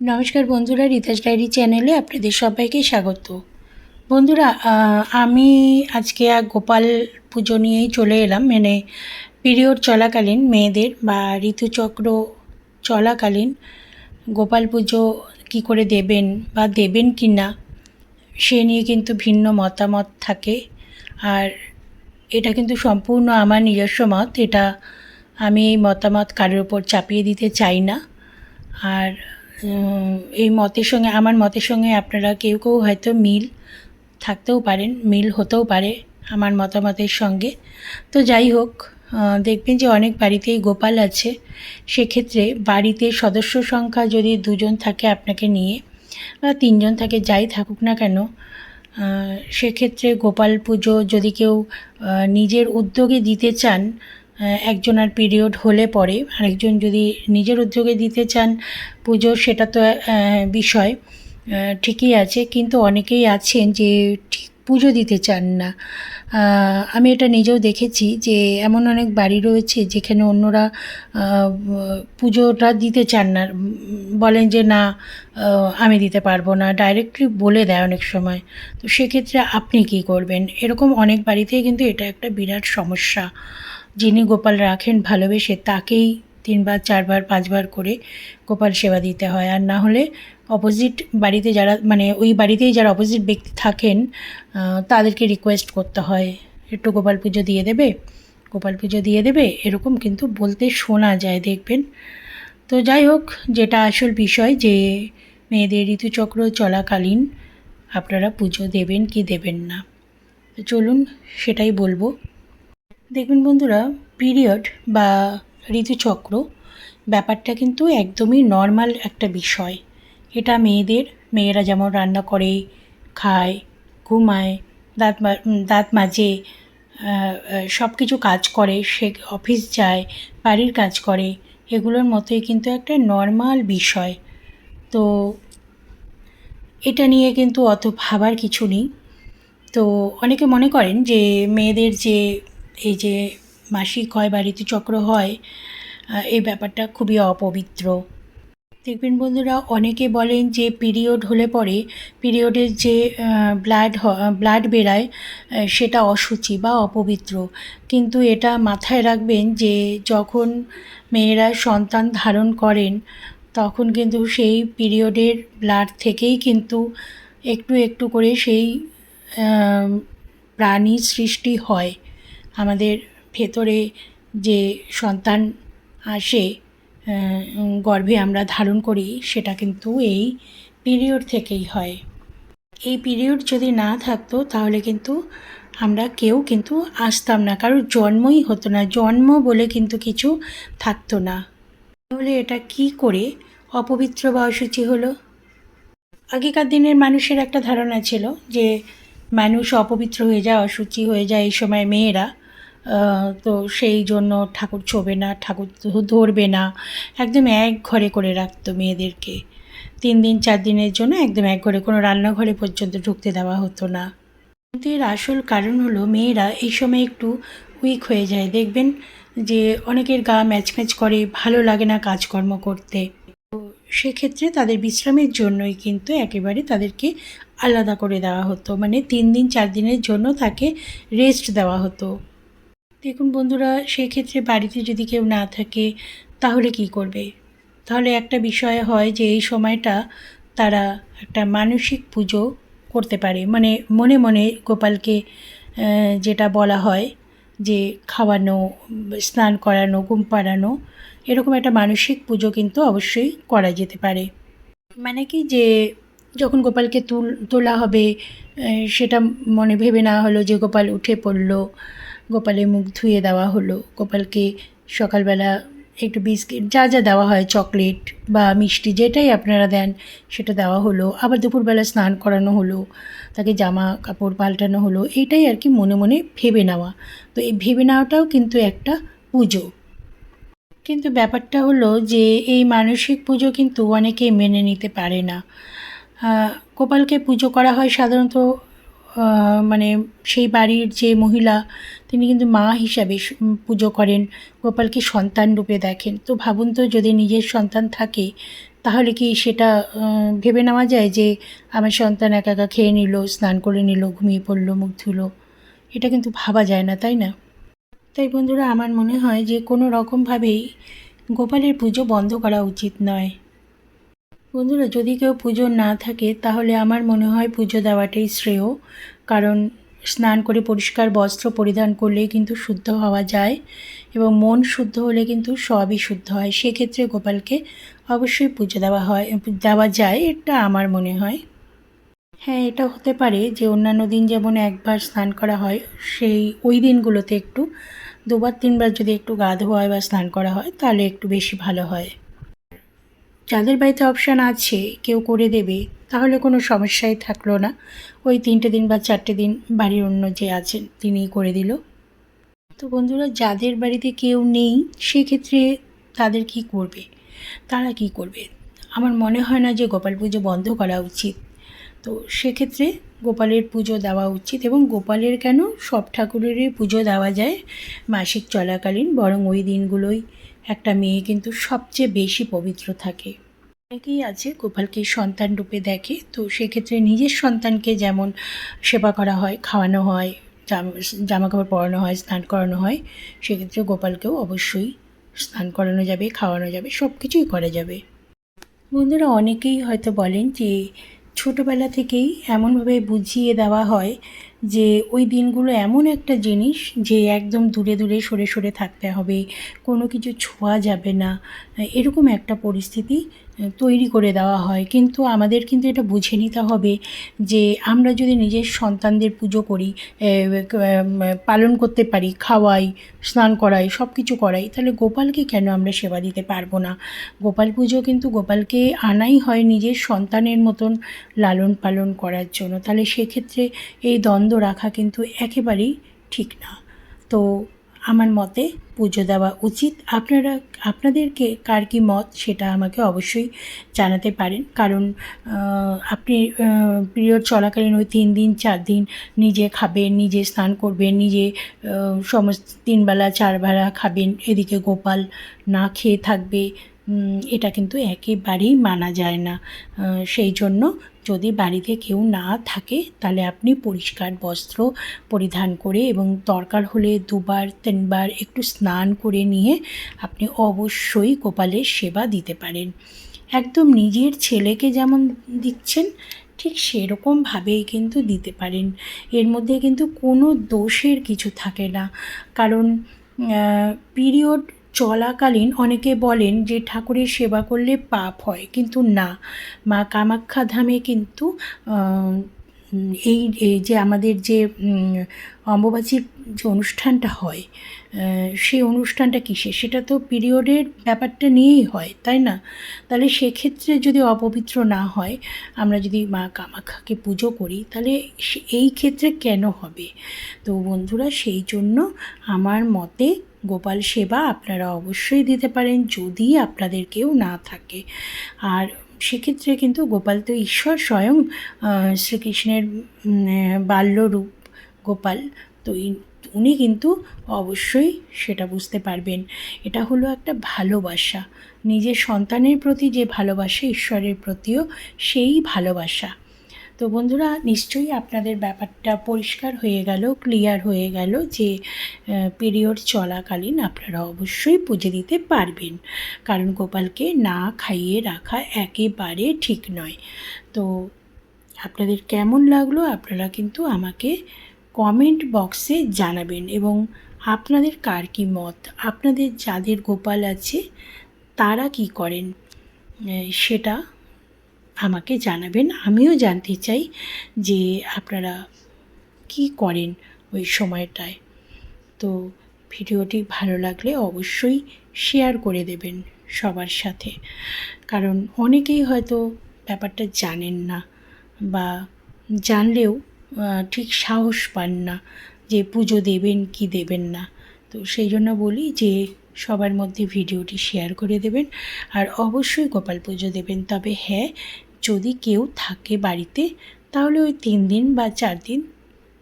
নমস্কার বন্ধুরা রিতাস ডায়েরি চ্যানেলে আপনাদের সবাইকে স্বাগত। বন্ধুরা আমি আজকে গোপাল পুজো নিয়েই চলে এলাম। মানে পিরিয়ড চলাকালীন মেয়েদের বা ঋতুচক্র চলাকালীন গোপাল পুজো কী করে দেবেন বা দেবেন কি না, সে নিয়ে কিন্তু ভিন্ন মতামত থাকে। আর এটা কিন্তু সম্পূর্ণ আমার নিজস্ব মত, এটা আমি এই মতামত কারোর ওপর চাপিয়ে দিতে চাই না। আর এই মতের সঙ্গে, আমার মতের সঙ্গে আপনারা কেউ কেউ হয়তো মিল থাকতেও পারেন, মিল হতেও পারে আমার মতামতের সঙ্গে। তো যাই হোক দেখবেন যে অনেক বাড়িতেই গোপাল আছে। সেক্ষেত্রে বাড়িতে সদস্য সংখ্যা যদি দুজন থাকে আপনাকে নিয়ে, বা তিনজন থাকে, যাই থাকুক না কেন সেক্ষেত্রে গোপাল পুজো যদি কেউ নিজের উদ্যোগে দিতে চান একজনের পিরিয়ড হলে পরে, আরেকজন যদি নিজের উদ্যোগে দিতে চান পুজো, সেটা তো বিষয় ঠিকই আছে, কিন্তু অনেকেই আছেন যে ঠিক পুজো দিতে চান না। আমি এটা নিজেও দেখেছি যে এমন অনেক বাড়ি রয়েছে যেখানে অন্যরা পুজোটা দিতে চান না, বলেন যে না আমি দিতে পারব না ডাইরেক্টলি বলে দেয় অনেক সময়। তো সেক্ষেত্রে আপনি কী করবেন? এরকম অনেক বাড়িতেই কিন্তু এটা একটা বিরাট সমস্যা। যিনি গোপাল রাখেন ভালোবেসে তাকেই তিনবার, চারবার, পাঁচবার করে গোপাল সেবা দিতে হয়। আর না হলে অপোজিট বাড়িতে যারা মানে ওই বাড়িতেই যারা অপোজিট ব্যক্তি থাকেন তাদেরকে রিকোয়েস্ট করতে হয়। একটু গোপাল পুজো দিয়ে দেবে, গোপাল পুজো দিয়ে দেবে, এরকম কিন্তু বলতে শোনা যায়, দেখবেন। তো যাই হোক, যেটা আসল বিষয় যে মেয়েদের ঋতুচক্র চলাকালীন আপনারা পুজো দেবেন কি দেবেন না। চলুন, সেটাই বলব। দেখবেন বন্ধুরা পিরিয়ড বা ঋতুচক্র ব্যাপারটা কিন্তু একদমই নর্মাল একটা বিষয়। এটা মেয়েদের, মেয়েরা যেমন রান্না করে, খায়, ঘুমায়, দাঁত দাঁত মাজে সব কিছু কাজ করে, সে অফিস যায়, বাড়ির কাজ করে, এগুলোর মতোই কিন্তু একটা নর্মাল বিষয়। তো এটা নিয়ে কিন্তু অত ভাবার কিছু নেই। তো অনেকে মনে করেন যে, মেয়েদের যে এই যে মাসিক হয় বা ঋতুচক্র হয় এই ব্যাপারটা খুবই অপবিত্র। দেখবেন বন্ধুরা, অনেকে বলেন যে পিরিয়ড হলে পরে পিরিয়ডের যে ব্লাড ব্লাড বেরায় সেটা অসুচি বা অপবিত্র। কিন্তু এটা মাথায় রাখবেন যে যখন মেয়েরা সন্তান ধারণ করেন, তখন কিন্তু সেই পিরিয়ডের ব্লাড থেকেই কিন্তু একটু একটু করে সেই প্রাণী সৃষ্টি হয়। আমাদের ভেতরে যে সন্তান আসে গর্ভে আমরা ধারণ করি, সেটা কিন্তু এই পিরিয়ড থেকেই হয়। এই পিরিয়ড যদি না থাকতো, তাহলে কিন্তু আমরা কেউ কিন্তু আসতাম না। কারোর জন্মই হতো না, জন্ম বলে কিন্তু কিছু থাকতো না। তাহলে এটা কি করে অপবিত্র বা অসুচি হলো? আগেকার দিনের মানুষের একটা ধারণা ছিল যে, মানুষ অপবিত্র হয়ে যায়, অসুচি হয়ে যায় এই সময় মেয়েরা। তো সেই জন্য ঠাকুর ছোবে না, ঠাকুর ধরবে না। একদম এক ঘরে করে রাখতো মেয়েদেরকে। তিন দিন, চার দিনের জন্য একদম এক ঘরে, কোনো রান্নাঘরে পর্যন্ত ঢুকতে দেওয়া হতো না। কিন্তু এর আসল কারণ হলো মেয়েরা এই সময় একটু উইক হয়ে যায়। দেখবেন যে অনেকের গা ম্যাচ ম্যাচ করে, ভালো লাগে না কাজকর্ম করতে। তো সেক্ষেত্রে তাদের বিশ্রামের জন্যই কিন্তু একেবারে তাদেরকে আলাদা করে দেওয়া হতো। মানে তিন দিন, চার দিনের জন্য তাকে রেস্ট দেওয়া হতো। দেখুন বন্ধুরা, সেক্ষেত্রে বাড়িতে যদি কেউ না থাকে, তাহলে কি করবে? তাহলে একটা বিষয় হয় যে, এই সময়টা তারা একটা মানসিক পুজো করতে পারে। মানে মনে মনে গোপালকে যেটা বলা হয় যে, খাওয়ানো, স্নান করানো, ঘুম পাড়ানো, এরকম একটা মানসিক পুজো কিন্তু অবশ্যই করা যেতে পারে। মানে কি যে, যখন গোপালকে তুল, তোলা হবে সেটা মনে ভেবে না হলো যে, গোপাল উঠে পড়ল। গোপালের মুখ ধুয়ে দেওয়া হলো। গোপালকে সকালবেলা একটু বিস্কিট, যা যা দেওয়া হয়, চকলেট বা মিষ্টি যেটাই আপনারা দেন, সেটা দেওয়া হলো। আবার দুপুরবেলা স্নান করানো হলো, তাকে জামা কাপড় পাল্টানো হলো এইটাই আর কি মনে মনে ভেবে নেওয়া। তো এই ভেবে নেওয়াটাও কিন্তু একটা পুজো। কিন্তু ব্যাপারটা হলো যে, এই মানসিক পুজো কিন্তু অনেকে মেনে নিতে পারে না। গোপালকে পুজো করা হয় সাধারণত মানে সেই বাড়ির যে মহিলা, তিনি কিন্তু মা হিসাবে পুজো করেন, গোপালকে সন্তান রূপে দেখেন। তো ভাবুন তো, যদি নিজের সন্তান থাকে, তাহলে কি সেটা ভেবে নেওয়া যায় যে আমার সন্তান একা একা খেয়ে নিল, স্নান করে নিল, ঘুমিয়ে পড়ল, মুখ ধুলো? এটা কিন্তু ভাবা যায় না, তাই না? তাই বন্ধুরা, আমার মনে হয় যে কোনো রকমভাবেই গোপালের পুজো বন্ধ করা উচিত নয়। বন্ধুরা, যদি কেউ পুজো না থাকে, তাহলে আমার মনে হয় পুজো দেওয়াটাই শ্রেয়। কারণ স্নান করে পরিষ্কার বস্ত্র পরিধান করলেই কিন্তু শুদ্ধ হওয়া যায় এবং মন শুদ্ধ হলে কিন্তু সবই শুদ্ধ হয়। সেক্ষেত্রে গোপালকে অবশ্যই পুজো দেওয়া হয়, দেওয়া যায়, এটা আমার মনে হয়। হ্যাঁ এটা হতে পারে যে অন্যান্য দিন যেমন একবার স্নান করা হয়, সেই ওই দিনগুলোতে একটু, দুবার তিনবার যদি একটু গা ধোয়া হয় বা স্নান করা হয়, তাহলে একটু বেশি ভালো হয়। যাদের বাড়িতে অপশান আছে, কেউ করে দেবে, তাহলে কোনো সমস্যাই থাকল না। ওই তিনটে দিন বা চারটে দিন বাড়ির অন্য যে আছেন, তিনিই করে দিল। তো বন্ধুরা, যাদের বাড়িতে কেউ নেই, সেক্ষেত্রে তাদের কি করবে? তারা কি করবে? আমার মনে হয় না যে গোপাল পুজো বন্ধ করা উচিত। তো সেক্ষেত্রে গোপালের পুজো দেওয়া উচিত এবং গোপালের কেন সব ঠাকুরেরই পুজো দেওয়া যায় মাসিক চলাকালীন, বরং ওই দিনগুলোই একটা মেয়ে কিন্তু সবচেয়ে বেশি পবিত্র থাকে। অনেকেই আছে গোপালকে সন্তান রূপে দেখে, তো সেক্ষেত্রে নিজের সন্তানকে যেমন সেবা করা হয়, খাওয়ানো হয়, জামা কাপড় পরানো হয়, স্নান করানো হয়, সেক্ষেত্রে গোপালকেও অবশ্যই স্নান করানো যাবে, খাওয়ানো যাবে সব কিছুই করা যাবে। বন্ধুরা, অনেকেই হয়তো বলেন যে ছোটোবেলা থেকেই এমনভাবে বুঝিয়ে দেওয়া হয় যে ওই দিনগুলো এমন একটা জিনিস যে একদম দূরে দূরে সরে সরে থাকতে হবে, কোনো কিছু ছোঁয়া যাবে না। এরকম একটা পরিস্থিতি তৈরি করে দেওয়া হয়। কিন্তু আমাদের কিন্তু এটা বুঝে নিতে হবে যে আমরা যদি নিজের সন্তানদের পুজো করি পালন করতে পারি, খাওয়াই, স্নান করাই সব কিছু করাই, তাহলে গোপালকে কেন আমরা সেবা দিতে পারব না? গোপাল পুজো কিন্তু গোপালকে আনাই হয় নিজের সন্তানের মতন লালন পালন করার জন্য। তাহলে সেক্ষেত্রে এই দ্বন্দ্ব রাখা কিন্তু একেবারেই ঠিক না। তো আমার মতে পুজো দেওয়া উচিত। আপনারা, আপনাদেরকে কার কী মত সেটা আমাকে অবশ্যই জানাতে পারেন। কারণ আপনি পিরিয়ড চলাকালীন ওই তিন দিন, চার দিন নিজে খাবেন, নিজে স্নান করবেন, নিজে সমস্ত তিনবেলা, চারবেলা খাবেন, এদিকে গোপাল না খেয়ে থাকবে এটা কিন্তু একেবারেই মানা যায় না। সেই জন্য যদি বাড়িতে কেউ না থাকে, তাহলে আপনি পরিষ্কার বস্ত্র পরিধান করে এবং দরকার হলে দুবার, তিনবার একটু স্নান করে নিয়ে আপনি অবশ্যই গোপালের সেবা দিতে পারেন। একদম নিজের ছেলেকে যেমন দিচ্ছেন, ঠিক সেরকমভাবেই কিন্তু দিতে পারেন। এর মধ্যে কিন্তু কোনো দোষের কিছু থাকে না। কারণ পিরিয়ড চলাকালীন অনেকে বলেন যে ঠাকুরের সেবা করলে পাপ হয়, কিন্তু না। মা কামাখ্যা ধামে কিন্তু এই যে আমাদের যে অম্বুবাচীর যে অনুষ্ঠানটা হয় সেই অনুষ্ঠানটা কিসের? সেটা তো পিরিয়ডের ব্যাপারটা নিয়েই হয়, তাই না? তাহলে সেক্ষেত্রে যদি অপবিত্র না হয়, আমরা যদি মা কামাখ্যাকে পুজো করি, তাহলে এই ক্ষেত্রে কেন হবে? তো বন্ধুরা, সেই জন্য আমার মতে গোপাল সেবা আপনারা অবশ্যই দিতে পারেন যদি আপনাদের কেউ না থাকে। আর সেক্ষেত্রে কিন্তু গোপাল তো ঈশ্বর স্বয়ং শ্রীকৃষ্ণের বাল্যরূপ গোপাল। তো উনি কিন্তু অবশ্যই সেটা বুঝতে পারবেন। এটা হলো একটা ভালোবাসা। নিজের সন্তানের প্রতি যে ভালোবাসা, ঈশ্বরের প্রতিও সেই ভালোবাসা। তো বন্ধুরা, নিশ্চয়ই আপনাদের ব্যাপারটা পরিষ্কার হয়ে গেল ক্লিয়ার হয়ে গেল যে পিরিয়ড চলাকালীন আপনারা অবশ্যই পুজো দিতে পারবেন। কারণ গোপালকে না খাইয়ে রাখা একেবারে ঠিক নয়। তো আপনাদের কেমন লাগল আপনারা কিন্তু আমাকে কমেন্ট বক্সে জানাবেন। এবং আপনাদের কার কী মত? আপনাদের যাদের গোপাল আছে, তারা কি করেন? সেটা আমাকে জানাবেন। আমিও জানতে চাই যে আপনারা কি করেন ওই সময়টায়। তো ভিডিওটি ভালো লাগলে অবশ্যই শেয়ার করে দেবেন সবার সাথে। কারণ অনেকেই হয়তো ব্যাপারটা জানেন না বা জানলেও ঠিক সাহস পান না যে পুজো দেবেন কি দেবেন না। তো সেই জন্য বলি যে সবার মধ্যে ভিডিওটি শেয়ার করে দেবেন। আর অবশ্যই গোপাল পুজো দেবেন। তবে হ্যাঁ যদি কেউ থাকে বাড়িতে, তাহলে ওই তিন দিন বা চার দিন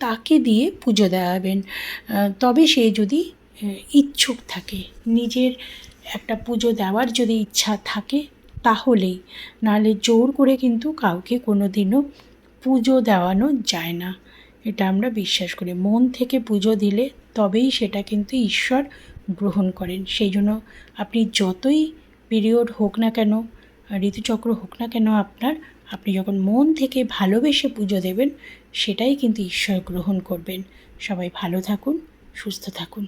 তাকে দিয়ে পুজো দেওয়াবেন। তবে সে যদি ইচ্ছুক থাকে, নিজের একটা পুজো দেওয়ার যদি ইচ্ছা থাকে, তাহলেই। নাহলে জোর করে কিন্তু কাউকে কোনো দিনও পুজো দেওয়ানো যায় না। এটা আমরা বিশ্বাস করি। মন থেকে পুজো দিলে তবেই সেটা কিন্তু ঈশ্বর গ্রহণ করেন। সেই জন্য আপনি যতই পিরিয়ড হোক না কেন ঋতুচক্র হোক না কেন আপনার, আপনি যখন মন থেকে ভালোবেসে পুজো দেবেন, সেটাই কিন্তু ঈশ্বর গ্রহণ করবেন। সবাই ভালো থাকুন, সুস্থ থাকুন।